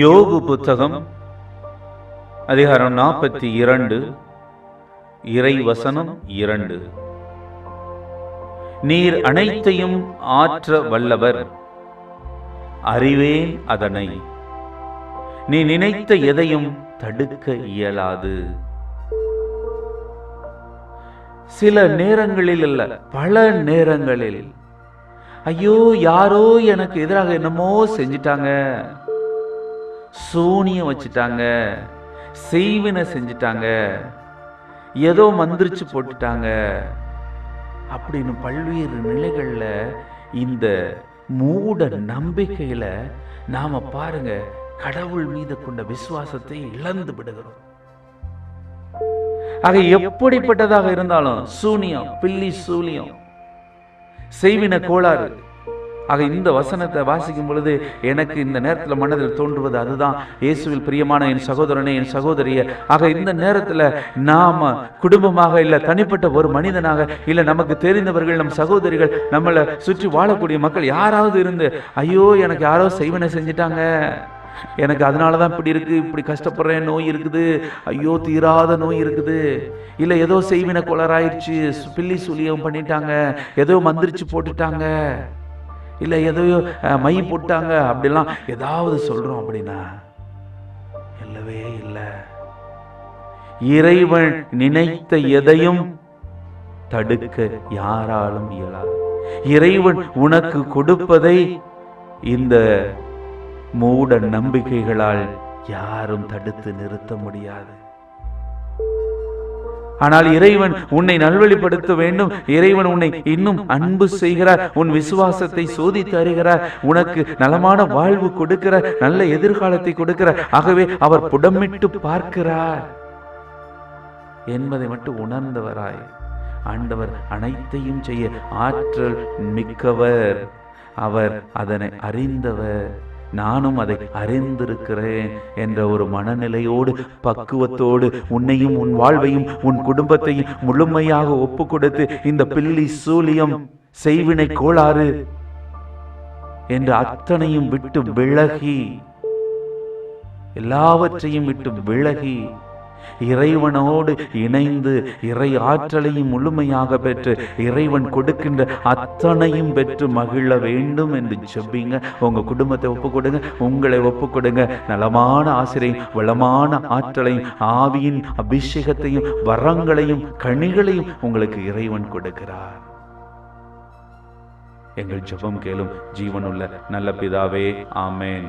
யோகு புத்தகம் அதிகாரம் நாற்பத்தி இரண்டு இறை வசனம் இரண்டு. நீர் அனைத்தையும் ஆற்ற வல்லவர் அறிவேன் அதனை. நீ நினைத்த எதையும் தடுக்க இயலாது. சில நேரங்களில் அல்ல பல நேரங்களில் ஐயோ யாரோ எனக்கு எதிராக என்னமோ செஞ்சிட்டாங்க. சூனியம் வச்சுட்டாங்க. செய்வினை செஞ்சிட்டாங்க. ஏதோ மந்திரிச்சு போட்டுட்டாங்க. அப்படின்னு பல்வேறு நிலைகளில் இந்த மூட நம்பிக்கையில நாம பாருங்க கடவுள் மீது கொண்ட விசுவாசத்தை இழந்து விடுகிறோம். ஆக எப்படிப்பட்டதாக இருந்தாலும் சூனியம் பில்லி சூனியம் செய்வின கோளாறு. ஆக இந்த வசனத்தை வாசிக்கும் பொழுது எனக்கு இந்த நேரத்தில் மனதில் தோன்றுவது அதுதான். இயேசுவில் பிரியமான என் சகோதரனே என் சகோதரிய ஆக இந்த நேரத்தில் நாம் குடும்பமாக இல்லை தனிப்பட்ட ஒரு மனிதனாக இல்லை நமக்கு தெரிந்தவர்கள் நம் சகோதரிகள் நம்மளை சுற்றி வாழக்கூடிய மக்கள் யாராவது இருந்து ஐயோ எனக்கு யாரோ செய்வனை செஞ்சிட்டாங்க. எனக்கு அதனால தான் இப்படி இருக்கு இப்படி கஷ்டப்படுறேன் நோய் இருக்குது. ஐயோ தீராத நோய் இருக்குது. இல்லை ஏதோ செய்வின கோளாறாயிருச்சு பில்லி சுழியம் பண்ணிட்டாங்க ஏதோ மந்திரிச்சு போட்டுட்டாங்க. இல்லை எதையோ மை போட்டாங்க அப்படிலாம் ஏதாவது சொல்றோம் அப்படின்னா இல்லவே இல்லை. இறைவன் நினைத்த எதையும் தடுக்க யாராலும் இயலாது. இறைவன் உனக்கு கொடுப்பதை இந்த மூட நம்பிக்கைகளால் யாரும் தடுத்து நிறுத்த முடியாது. ஆனால் இறைவன் உன்னை நல்வழிப்படுத்த வேண்டும். இறைவன் உன்னை இன்னும் அன்பு செய்கிறார். உன் விசுவாசத்தை சோதித்து அறிகிறார். உனக்கு நலமான வாழ்வு கொடுக்கிறார். நல்ல எதிர்காலத்தை கொடுக்கிறார். ஆகவே அவர் புடமிட்டு பார்க்கிறார். என்பதை மட்டும் உணர்ந்தவராய் ஆண்டவர் அனைத்தையும் செய்ய ஆற்றல் மிக்கவர். அவர் அதனை அறிந்தவர். நானும் அதை அறிந்திருக்கிறேன் என்ற ஒரு மனநிலையோடு பக்குவத்தோடு உன்னையும் உன் வாழ்வையும் உன் குடும்பத்தையும் முழுமையாக ஒப்பு கொடுத்து இந்த பில்லி சூலியம் செய்வினை கோளாறு என்று அத்தனையும் விட்டு விலகி எல்லாவற்றையும் விட்டு விலகி இறைவனோடு இணைந்து இறை ஆற்றலையும் முழுமையாக பெற்று இறைவன் கொடுக்கின்ற அத்தனையும் பெற்று மகிழ வேண்டும் என்று செப்பிங்க. உங்க குடும்பத்தை ஒப்பு கொடுங்க உங்களை ஒப்பு கொடுங்க நலமான ஆசிரியம் வளமான ஆற்றலையும் ஆவியின் அபிஷேகத்தையும் வரங்களையும் கனிகளையும் உங்களுக்கு இறைவன் கொடுக்கிறார். எங்கள் ஜெபம் கேளும் ஜீவனுள்ள நல்ல பிதாவே ஆமேன்.